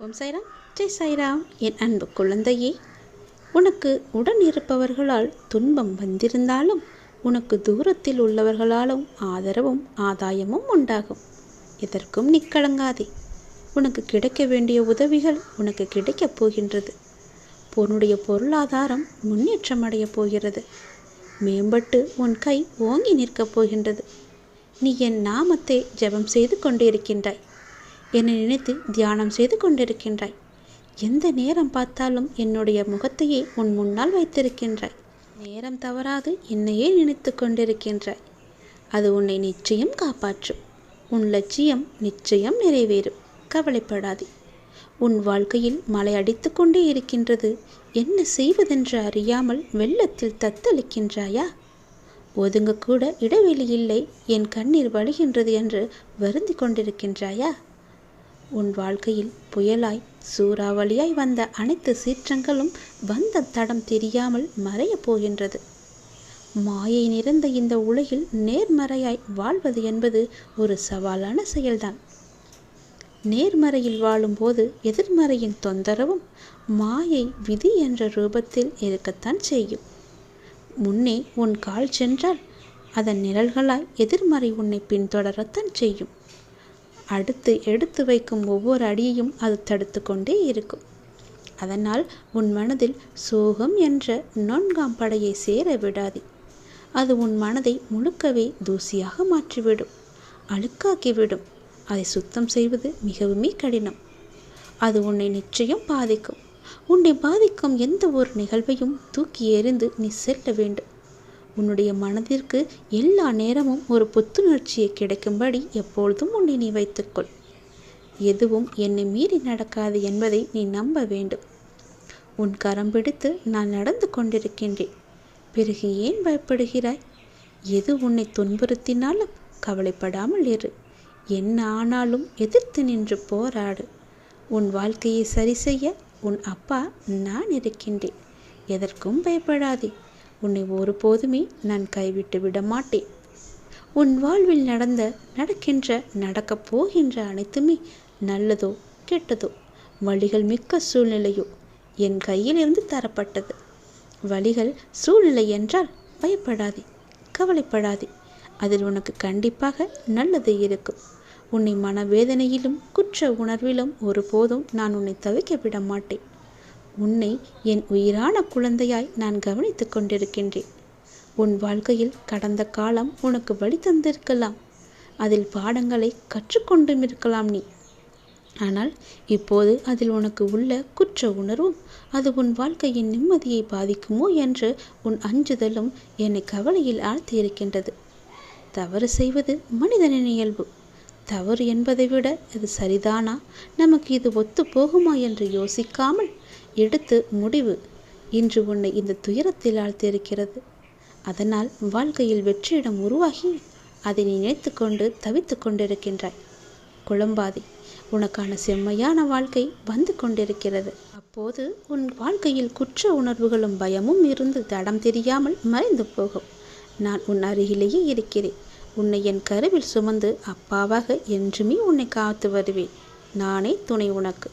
ஓம் சாய்ராம். ஜெய் சாய்ராம். என் அன்பு குழந்தையே உனக்கு உடன் இருப்பவர்களால் துன்பம் வந்திருந்தாலும் உனக்கு தூரத்தில் உள்ளவர்களாலும் ஆதரவும் ஆதாயமும் உண்டாகும். எதற்கும் நீ கலங்காதே. உனக்கு கிடைக்க வேண்டிய உதவிகள் உனக்கு கிடைக்கப் போகின்றது. உன்னுடைய பொருளாதாரம் முன்னேற்றம் அடையப் போகிறது. மேம்பட்டு உன் கை ஓங்கி நிற்கப் போகின்றது. நீ என் நாமத்தை ஜெபம் செய்து கொண்டிருக்கின்றாய். என்னை நினைத்து தியானம் செய்து கொண்டிருக்கின்றாய். எந்த நேரம் பார்த்தாலும் என்னுடைய முகத்தையே உன் முன்னால் வைத்திருக்கின்றாய். நேரம் தவறாது என்னையே நினைத்து கொண்டிருக்கின்றாய். அது உன்னை நிச்சயம் காப்பாற்றும். உன் லட்சியம் நிச்சயம் நிறைவேறும். கவலைப்படாதே. உன் வாழ்க்கையில் மழை அடித்து கொண்டே இருக்கின்றது. என்ன செய்வதென்று அறியாமல் வெள்ளத்தில் தத்தளிக்கின்றாயா? ஒதுங்க கூட இடைவெளி இல்லை. என் கண்ணீர் வழிகின்றது என்று வருந்தி கொண்டிருக்கின்றாயா? உன் வாழ்க்கையில் புயலாய் சூறாவளியாய் வந்த அனைத்து சீற்றங்களும் வந்த தடம் தெரியாமல் மறையப் போகின்றது. மாயை நிறைந்த இந்த உலகில் நேர்மறையாய் வாழ்வது என்பது ஒரு சவாலான செயல்தான். நேர்மறையில் வாழும்போது எதிர்மறையின் தொந்தரவும் மாயை விதி என்ற ரூபத்தில் இருக்கத்தான் செய்யும். முன்னே உன் கால் சென்றால் அதன் நிழல்களாய் எதிர்மறை உன்னை பின்தொடரத்தான் செய்யும். அடுத்து எடுத்து வைக்கும் ஒவ்வொரு அடியையும் அது தடுத்து கொண்டே இருக்கும். அதனால் உன் மனதில் சோகம் என்ற நான்காம் படையை சேர விடாதே. அது உன் மனதை முழுக்கவே தூசியாக மாற்றிவிடும். அழுக்காக்கிவிடும். அதை சுத்தம் செய்வது மிகவுமே கடினம். அது உன்னை நிச்சயம் பாதிக்கும். உன்னை பாதிக்கும் எந்த ஒரு நிகழ்வையும் தூக்கி எறிந்து நீ செல்ல வேண்டும். உன்னுடைய மனதிற்கு எல்லா நேரமும் ஒரு புத்துணர்ச்சியை கிடைக்கும்படி எப்பொழுதும் உன்னை நீ வைத்துக்கொள். எதுவும் என்னை மீறி நடக்காது என்பதை நீ நம்ப வேண்டும். உன் கரம் பிடித்து நான் நடந்து கொண்டிருக்கின்றேன். பிறகு ஏன் பயப்படுகிறாய்? எது உன்னை துன்புறுத்தினாலும் கவலைப்படாமல் இரு. என்ன ஆனாலும் எதிர்த்து நின்று போராடு. உன் வாழ்க்கையை சரி செய்ய உன் அப்பா நான் இருக்கின்றேன். எதற்கும் பயப்படாதே. உன்னை ஒருபோதுமே நான் கைவிட்டு விட மாட்டேன் உன் வாழ்வில் நடந்த நடக்கின்ற நடக்கப் போகின்ற அனைத்துமே நல்லதோ கெட்டதோ வழிகள் மிக்க சூழ்நிலையோ என் கையிலிருந்து தரப்பட்டது. வழிகள் சூழ்நிலை என்றால் பயப்படாதே கவலைப்படாதே. அதில் உனக்கு கண்டிப்பாக நல்லது இருக்கும். உன்னை மனவேதனையிலும் குற்ற உணர்விலும் ஒருபோதும் நான் உன்னை தவிக்க விட மாட்டேன் உன்னை என் உயிரான குழந்தையாய் நான் கவனித்து கொண்டிருக்கின்றேன். உன் வாழ்க்கையில் கடந்த காலம் உனக்கு வழி தந்திருக்கலாம். அதில் பாடங்களை கற்றுக்கொண்டும் இருக்கலாம் நீ. ஆனால் இப்போது அதில் உனக்கு உள்ள குற்ற உணர்வும் அது உன் வாழ்க்கையின் நிம்மதியை பாதிக்குமோ என்று உன் அஞ்சுதலும் என்னை கவலையில் ஆழ்த்தியிருக்கின்றது தவறு செய்வது மனிதனின் இயல்பு. தவறு என்பதை விட இது சரிதானா? நமக்கு இது ஒத்து போகுமா என்று யோசிக்காமல் எடுத்து முடிவு. இன்று உன்னை இந்த துயரத்தில் ஆழ்த்தியிருக்கிறது. அதனால் வாழ்க்கையில் வெற்றியிடம் உருவாகி அதை நினைத்து கொண்டு தவித்து கொண்டிருக்கின்றாய். குழம்பாதே உனக்கான செம்மையான வாழ்க்கை வந்து கொண்டிருக்கிறது. அப்போது உன் வாழ்க்கையில் குற்ற உணர்வுகளும் பயமும் இருந்து தடம் தெரியாமல் மறைந்து போகும். நான் உன் அருகிலேயே இருக்கிறேன். உன்னை என் கருவில் சுமந்து அப்பாவாக என்றுமே உன்னை காத்து வருவேன். நானே துணை உனக்கு.